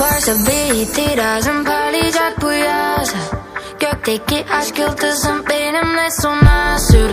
Varsa itirazım parlayacak bu yaz. Gökteki aşk yıldızım benimle sona sür.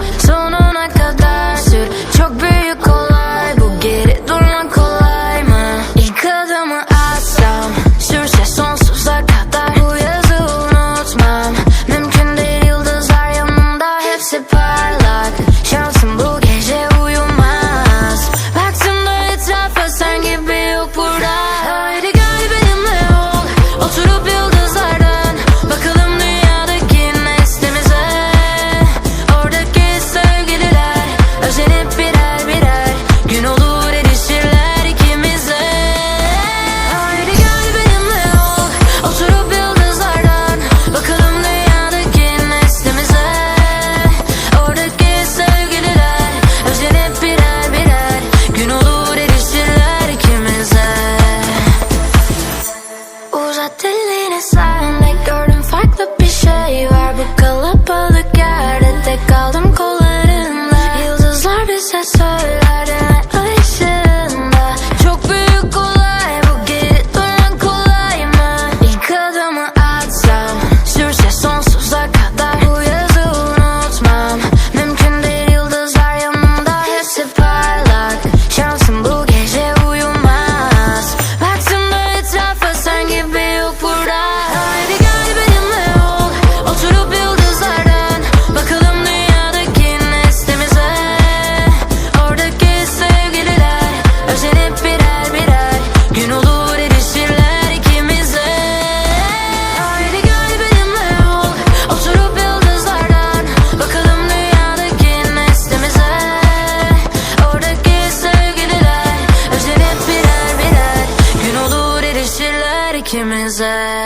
Diliyle sende gördüm farklı bir şey var. Bu kalabalık yerde tek kaldım kollarında Yıldızlar bize söyler. dream